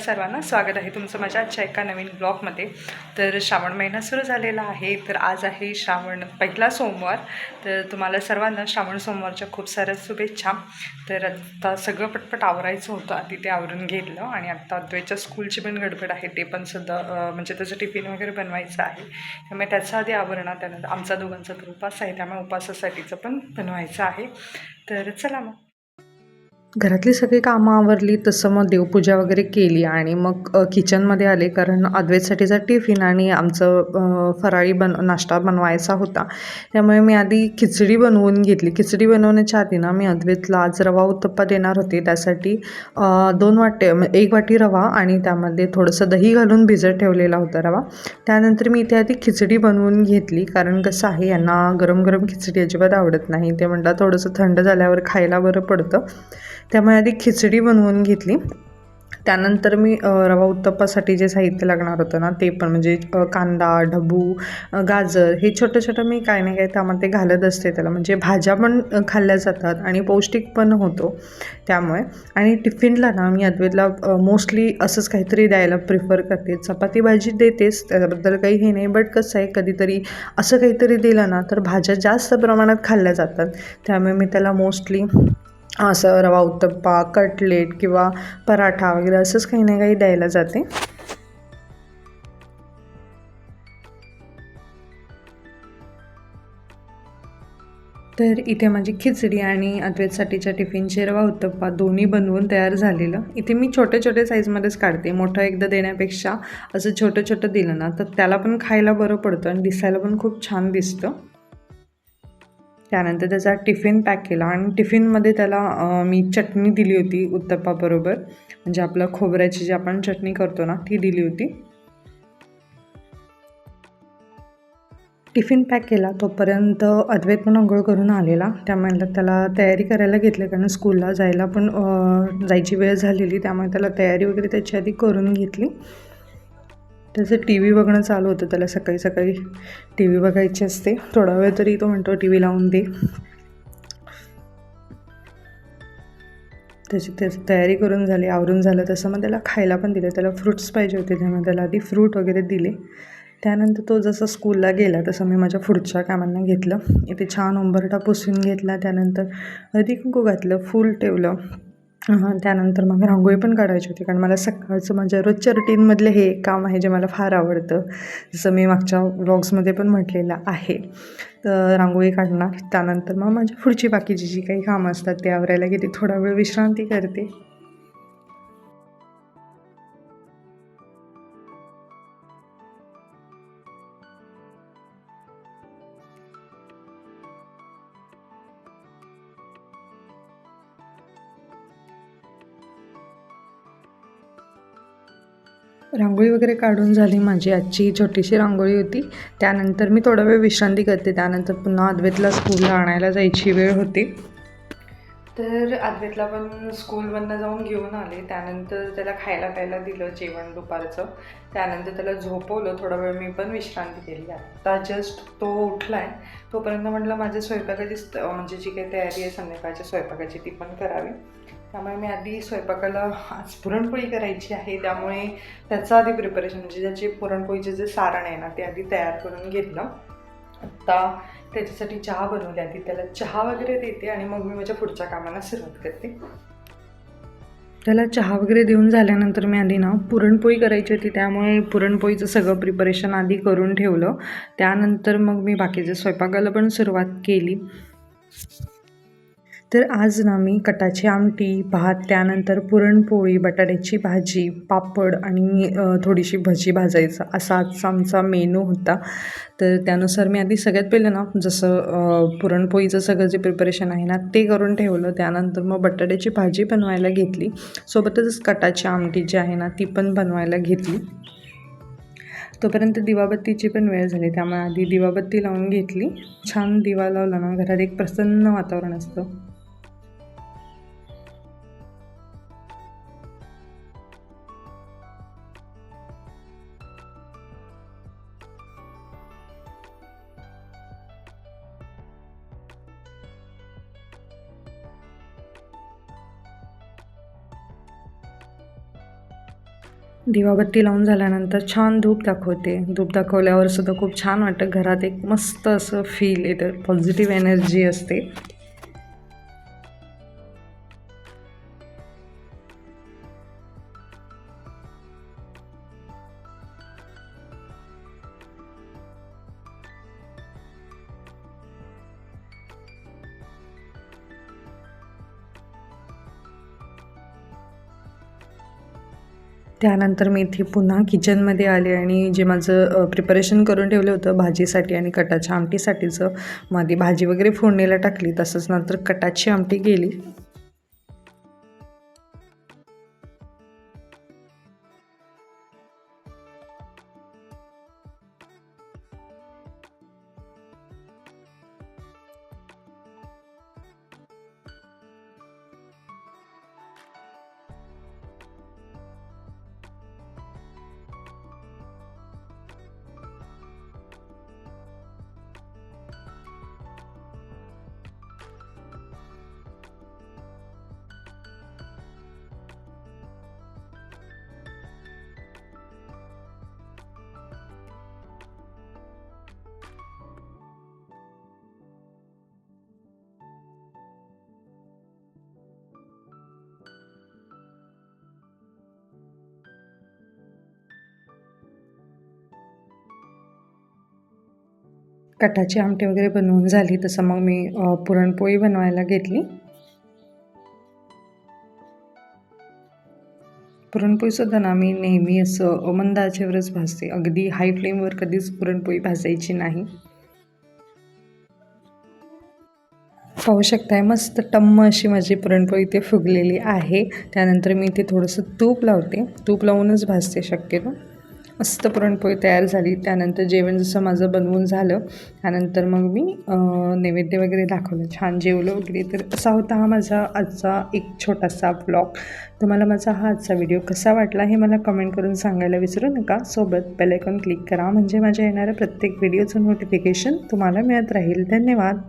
सर्वांना स्वागत आहे तुमचं माझ्या आजच्या एका नवीन ब्लॉगमध्ये. तर श्रावण महिना सुरू झालेला आहे तर आज आहे श्रावण पहिला सोमवार. तर तुम्हाला सर्वांना श्रावण सोमवारच्या खूप साऱ्या शुभेच्छा. तर आता सगळं पटपट आवरायचं होतं आधी ते आवरून घेतलं आणि आत्ता द्वेच्या स्कूलची पण गडबड आहे ते पण सुद्धा म्हणजे त्याचं टिफिन वगैरे बनवायचं आहे. त्यामुळे त्याचं आधी आवरणं त्यानंतर आमचा दोघांचा तर उपास आहे त्यामुळे उपासासाठीचं पण बनवायचं आहे. तर चला मग. घरातली सगळी कामं आवरली तसं मग देवपूजा वगैरे केली आणि मग किचनमध्ये आले कारण अद्वैतसाठीचा टिफिन आणि आमचं फराळी बन नाश्ता बनवायचा होता. त्यामुळे मी आधी खिचडी बनवून घेतली. खिचडी बनवण्याच्या आधी ना मी अद्वैतला आज रवा उत्तप्पा देणार होते. त्यासाठी दोन वाटे एक वाटी रवा आणि त्यामध्ये थोडंसं दही घालून भिजत ठेवलेला होता रवा. त्यानंतर मी इथे आधी खिचडी बनवून घेतली कारण कसं आहे यांना गरम गरम खिचडी अजिबात आवडत नाही. ते म्हणतात थोडंसं थंड झाल्यावर खायला बरं पडतं. त्यामुळे आधी खिचडी बनवून घेतली. त्यानंतर मी रवा उत्तप्पासाठी जे साहित्य लागणार होतं ना ते पण म्हणजे कांदा ढबू गाजर हे छोटं छोटं मी काय नाही काय त्यामध्ये घालत असते त्याला. म्हणजे भाज्या पण खाल्ल्या जातात आणि पौष्टिक पण होतो त्यामुळे. आणि टिफिनला ना मी अद्वैतला मोस्टली असंच काहीतरी द्यायला प्रिफर करते. चपाती भाजी देतेच त्याबद्दल काही हे नाही. बट कसं आहे कधीतरी असं काहीतरी दिलं ना तर भाज्या जास्त प्रमाणात खाल्ल्या जातात. त्यामुळे मी त्याला मोस्टली असं रवा उत्तप्पा कटलेट किंवा पराठा वगैरे असंच काही ना काही द्यायला जाते. तर इथे माझी खिचडी आणि अद्वैतसाठीच्या टिफिनचे रवा उत्तप्पा दोन्ही बनवून तयार झालेलं. इथे मी छोटे छोटे साईजमध्येच काढते. मोठं एकदा देण्यापेक्षा असं छोटं छोटं दिलं ना तर त्याला पण खायला बरं पडतं आणि दिसायला पण खूप छान दिसतं. त्यानंतर त्याचा टिफिन पॅक केला आणि टिफिनमध्ये त्याला मी चटणी दिली होती उत्तप्पाबरोबर. म्हणजे आपलं खोबऱ्याची जी आपण चटणी करतो ना ती दिली होती. टिफिन पॅक केला तोपर्यंत अद्वैत पण अंघोळ करून आलेला. त्यामुळे त्याला तयारी करायला घेतली कारण स्कूलला जायला पण जायची वेळ झालेली त्यामुळे त्याला तयारी वगैरे त्याची आधी करून घेतली. त्याचं टी व्ही बघणं चालू होतं त्याला सकाळी सकाळी. टी व्ही बघायची असते. थोडा वेळ तरी तो म्हणतो टी व्ही लावून दे. त्याची त्याची तयारी करून झाली आवरून झालं. तसं मग त्याला खायला पण दिलं. त्याला फ्रुट्स पाहिजे होते त्यामुळे त्याला आधी फ्रूट वगैरे दिले. त्यानंतर तो जसं स्कूलला गेला तसं मी माझ्या पुढच्या कामांना घेतलं. इथे छान उंबरटा पुसून घेतला. त्यानंतर हळदी कुंकू घातलं फूल ठेवलं. हां त्यानंतर मग रांगोळी पण काढायची होती. कारण मला सकाळचं माझ्या रोजच्या रुटीनमधलं हे एक काम आहे जे मला फार आवडतं. जसं मी मागच्या व्लॉग्समध्ये पण म्हटलेलं आहे. तर रांगोळी काढणार. त्यानंतर मग माझी पुढची बाकीची जी काही कामं असतात ते आवरायला गेली. थोडा वेळ विश्रांती करते. रांगोळी वगैरे काढून झाली माझी आजची. छोटीशी रांगोळी होती. त्यानंतर मी थोडा वेळ विश्रांती करते त्यानंतर पुन्हा अद्वैतला स्कूलला आणायला जायची वेळ होती. तर अद्वैतला पण स्कूलमधनं जाऊन घेऊन आले. त्यानंतर त्याला खायला प्यायला दिलं जेवण दुपारचं. त्यानंतर त्याला झोपवलं. थोडा वेळ मी पण विश्रांती केली. आता जस्ट तो उठला आहे तोपर्यंत म्हटलं माझ्या स्वयंपाकाची स्त- म्हणजे जी काही तयारी आहे संध्याकाळच्या स्वयंपाकाची ती पण करावी. त्यामुळे मी आधी स्वयंपाकाला आज पुरणपोळी करायची आहे. त्यामुळे त्याचं आधी प्रिपरेशन म्हणजे त्याचे पुरणपोळीचे जे सारण आहे ना ते आधी तयार करून घेतलं. आत्ता त्याच्यासाठी चहा बनवली आधी त्याला चहा वगैरे देते आणि मग मी माझ्या पुढच्या कामाला सुरुवात करते. त्याला चहा वगैरे देऊन झाल्यानंतर मी आधी ना पुरणपोळी करायची होती. त्यामुळे पुरणपोळीचं सगळं प्रिपरेशन आधी करून ठेवलं. त्यानंतर मग मी बाकीच्या स्वयंपाकाला पण सुरुवात केली. तर आज ना मी कटाची आमटी भात त्यानंतर पुरणपोळी बटाट्याची भाजी पापड आणि थोडीशी भजी भाजायचं असा आजचा आमचा मेनू होता. तर त्यानुसार मी आधी सगळ्यात पहिलं ना जसं पुरणपोळीचं सगळं जे प्रिपरेशन आहे ना ते करून ठेवलं. त्यानंतर मग बटाट्याची भाजी बनवायला घेतली. सोबतच कटाची आमटी जी आहे ना ती पण बनवायला घेतली. तोपर्यंत दिवाबत्तीची पण वेळ झाली. त्यामुळे आधी दिवाबत्ती लावून घेतली. छान दिवा लावला ना घरात एक प्रसन्न वातावरण असतं. दिवाबत्ती लावून झाल्यानंतर छान धूप दाखवते. धूप दाखवल्यावर सुद्धा खूप छान वाटतं. घरात एक मस्त असं फील येतं. पॉझिटिव्ह एनर्जी असते. त्यानंतर मी इथे पुन्हा किचनमध्ये आले आणि जे माझं प्रिपरेशन करून ठेवलं होतं भाजीसाठी आणि कटाच्या आमटीसाठीचं. मध्ये भाजी वगैरे फोडणीला टाकली तसंच नंतर कटाची आमटी गेली कटाची आमटी वगैरे बनवून झाली तसं मग मी पुरणपोळी बनवायला घेतली. पुरणपोळीसुद्धा ना मी नेहमी असं मंद आचेवरच भाजते. अगदी हाय फ्लेमवर कधीच पुरणपोळी भाजायची नाही. पाहू शकताय मस्त टम्म अशी माझी पुरणपोळी इथे फुगलेली आहे. त्यानंतर मी इथे थोडंसं तूप लावते. तूप लावूनच भाजते शक्यतो. मस्त पुरणपोळी तयार झाली. त्यानंतर जेवण जसं माझं बनवून झालं त्यानंतर मग मी नैवेद्य वगैरे दाखवलं. छान जेवलं वगैरे. तर असा होता हा माझा आजचा एक छोटासा ब्लॉग तुम्हाला माझा हा आजचा व्हिडिओ कसा वाटला हे मला कमेंट करून सांगायला विसरू नका. सोबत बेलायकॉन क्लिक करा. म्हणजे माझ्या येणाऱ्या प्रत्येक व्हिडिओचं नोटिफिकेशन तुम्हाला मिळत राहील. धन्यवाद.